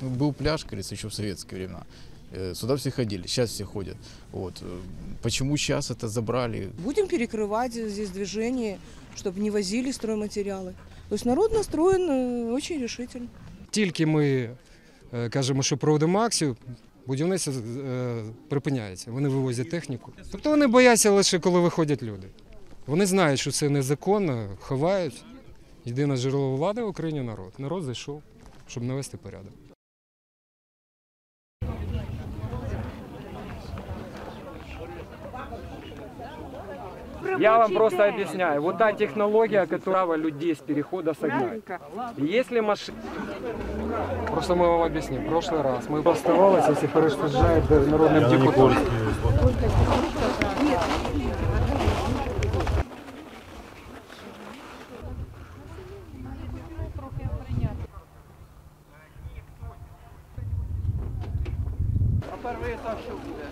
Был пляж, как говорится, еще в советские времена. Э, Сюда все ходили, сейчас все ходят. Вот. Э, Почему сейчас это забрали? Будем перекрывать здесь движение, чтобы не возили стройматериалы. То есть народ настроен э, очень решительно. Тільки ми е, кажемо, що проводимо акцію, будівництво е, припиняється. Вони вивозять техніку. Тобто вони бояться лише коли виходять люди. Вони знають, що це незаконно, ховають. Єдине джерело влади в Україні народ. Народ зайшов, щоб навести порядок. Я вам просто объясняю. Вот та технология, которая людей с перехода согнает. Если машина... Просто мы вам объясним. В прошлый раз мы поставалось, если хорошо сжает народным депутатом. Перший етаж, що буде?